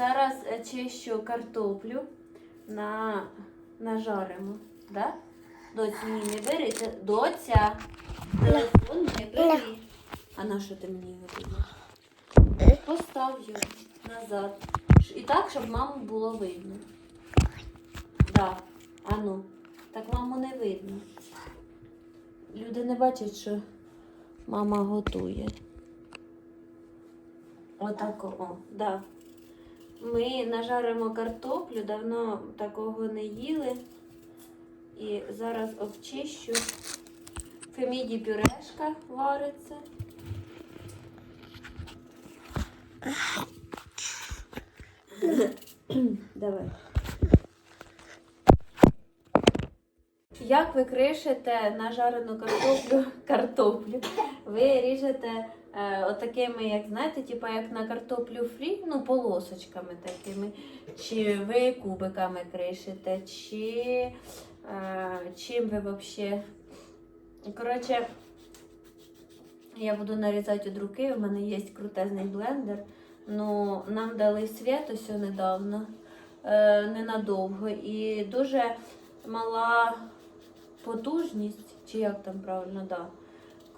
зараз е, чищу картоплю на нажаримо. Да? Доць, ні, не бери. Доця. Телефон не бери. А на що ти мені його даєш? Постав його назад. І так, щоб маму було видно. Да. А ну. Так маму не видно. Люди не бачать, що мама готує. Отак, о, да. Ми нажаримо картоплю, давно такого не їли. І зараз обчищу. Феміді пюрешка вариться. Давай. Як ви кришите нажарену картоплю, картоплю? Ви ріжете отакими, як знаєте, типу як на картоплю фрі, ну, полосочками такими. Чи ви кубиками кришите, чи е, чим ви взагалі. Коротше, я буду нарізати від руки, у мене є крутезний блендер. Ну, нам дали світ ось недавно, е, ненадовго. І дуже мала потужність, чи як там правильно, да.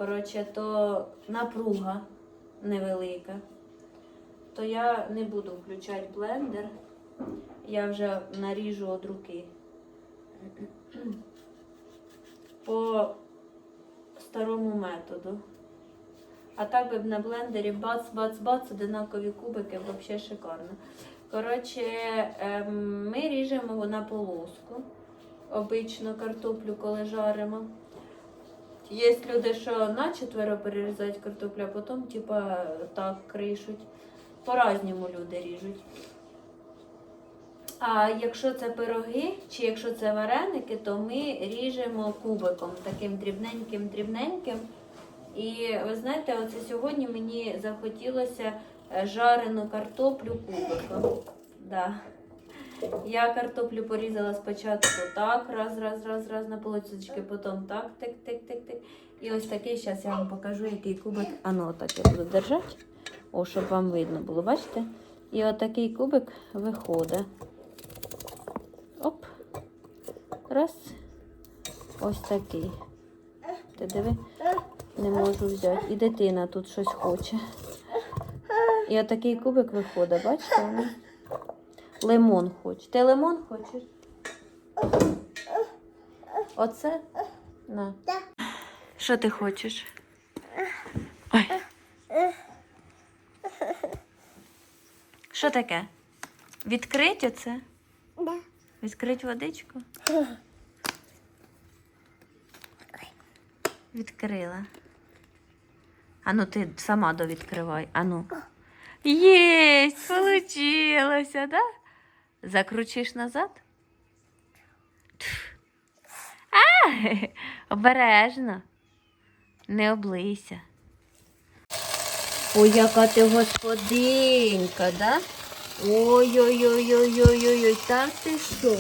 Коротше, то напруга невелика. То я не буду включати блендер. Я вже наріжу від руки. По старому методу. А так би на блендері бац-бац-бац, одинакові кубики, взагалі шикарно. Коротше, ем, ми ріжемо на полоску. Обично картоплю, коли жаримо. Є люди, що на четверо перерізають картоплю, а потім, типа, так кришуть. По-разному люди ріжуть. А якщо це пироги, чи якщо це вареники, то ми ріжемо кубиком, таким дрібненьким-дрібненьким. І ви знаєте, оце сьогодні мені захотілося е, жарену картоплю кубиком. Да. Я картоплю порізала спочатку так, раз, раз, раз, раз на полосочки, потім так, тик, тик, тик, тик. І ось такий, зараз я вам покажу, який кубик. А ну, отак я буду держати. О, щоб вам видно було, бачите? І отакий кубик виходить. Оп. Раз. Ось такий. Ти диви, не можу взяти. І дитина тут щось хоче. І отакий кубик виходить, бачите? Лимон хоче. Ти лимон хочеш? Оце? На. Що ти хочеш? Ой. Що таке? Відкрить оце? Да. Відкрить водичку? Відкрила. Ану, ти сама довідкривай. Ану. Єсть, получилося, да? Закручиш назад? Тьф. А, обережно. Не облийся. Ой, яка ти господинка, да? Ой-ой-ой-ой-ой-ой, та ти що?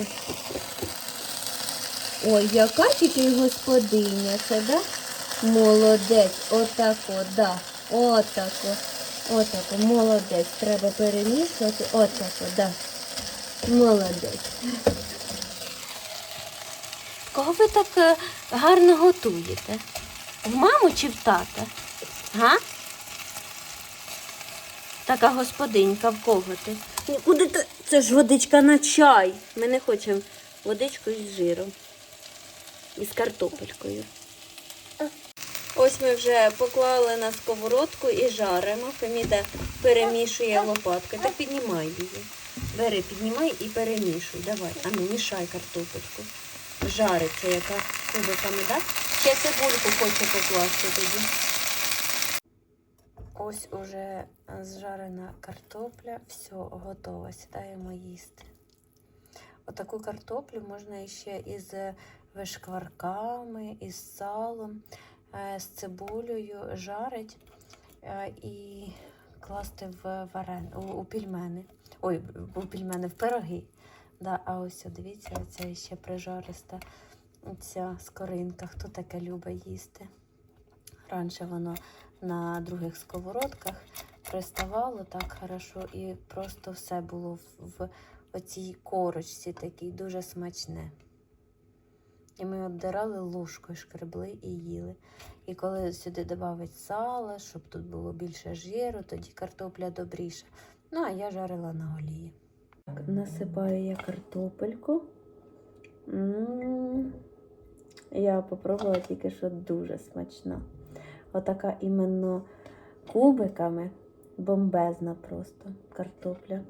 Ой, яка ти ти господиня, це, да? Молодець, отако, да. Отако. Отако, молодець. Треба перемішувати. Отако, да. Молодець. Кого ви так е, гарно готуєте? В маму чи в тата? Га? Така господинька в кого ти? Куди ти? Це ж водичка на чай. Ми не хочемо водичку із жиром. І з картопелькою. Ось ми вже поклали на сковородку і жаримо. Феміда перемішує лопаткою. Так піднімай її. Бери, піднімай і перемішуй. Давай. Ану, мішай картопельку. Жариться яка кубиками, так? Ще цибульку хочу покласти тоді. Ось уже зжарена картопля, все, готово. Сідаємо їсти. Отаку картоплю можна ще із вишкварками, із салом, е, з цибулею жарить е, і класти в варен... у, пельмени. Ой, у пельмени, в пироги. Да, а ось, дивіться, це ще прижариста ця скоринка. Хто таке любить їсти? Раніше воно на других сковородках приставало так хорошо, і просто все було в, в оцій корочці такій дуже смачне. І ми обдирали ложкою, шкребли і їли. І коли сюди додавить сало, щоб тут було більше жиру, тоді картопля добріша. Ну, а я жарила на олії. Так, Насипаю я картопельку. М, Я попробувала тільки що дуже смачна. Отака іменно кубиками. Бомбезна просто картопля.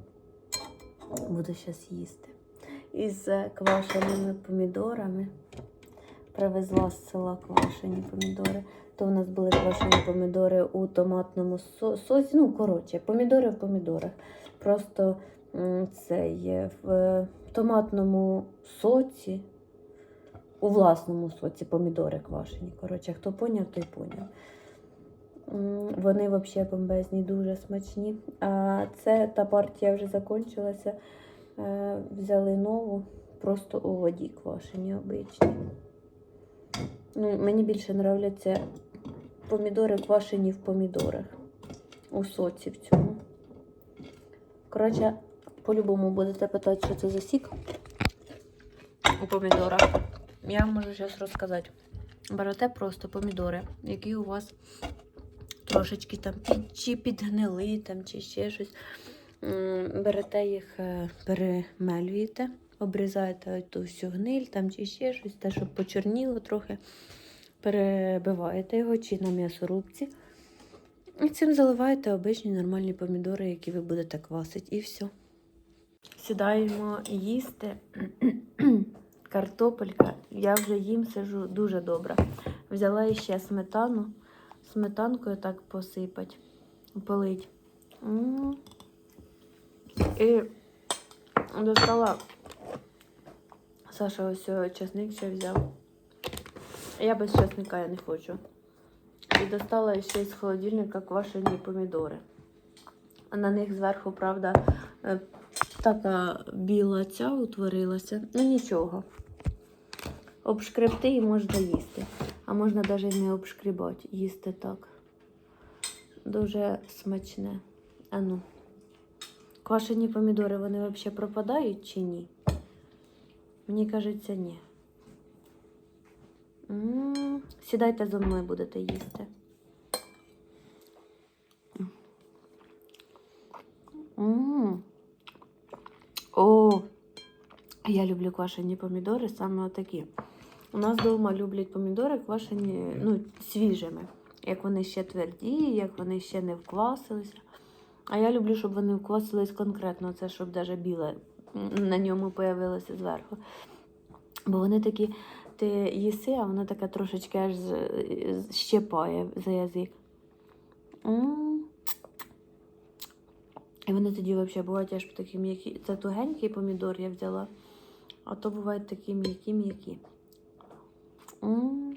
Буду зараз їсти. Із е, квашеними помідорами. Привезла з села квашені помідори. То в нас були квашені помідори у томатному со- соці. Ну, коротше, помідори в помідорах. Просто це є в томатному соці, у власному соці помідори квашені. Коротше, хто поняв, той поняв. Вони взагалі бомбезні, дуже смачні. А це та партія вже закінчилася. Е, Взяли нову, просто у воді квашені обичні. Ну, мені більше нравляться помідори квашені в помідорах. У соці в цьому. Коротше, по-любому будете питати, що це за сік у помідорах. Я вам можу зараз розказати. Берете просто помідори, які у вас трошечки там під, чи підгнили, там, чи ще щось. Берете їх, е, перемелюєте, обрізаєте ту всю гниль там, чи ще щось, те, щоб почорніло трохи. Перебиваєте його чи на м'ясорубці. І цим заливаєте обичні нормальні помідори, які ви будете квасити, і все. Сідаємо їсти. Картопелька. Я вже їм сижу дуже добре. Взяла ще сметану. Сметанкою так посипать, полить. І достала. Саша ось чесник ще взяв. Я без чесника я не хочу. І достала ще з холодильника квашені помідори. А на них зверху, правда, е, така біла ця утворилася. Ну нічого. Обшкребти і можна їсти. А можна навіть не обшкрібати, їсти так. Дуже смачне. А ну. Квашені помідори, вони взагалі пропадають чи ні? Мені кажеться, ні. Сідайте зо мною будете їсти. О, я люблю квашені помідори, саме отакі. У нас вдома люблять помідори квашені ну, свіжими. Як вони ще тверді, як вони ще не вквасилися. А я люблю, щоб вони вквасились конкретно, це щоб навіть біле на ньому появилося зверху. Бо вони такі, ти їси, а воно таке трошечки аж щепає за язик. І вони тоді взагалі бувають аж такі м'які. Це тугенький помідор я взяла, а то бувають такі м'які-м'які. М.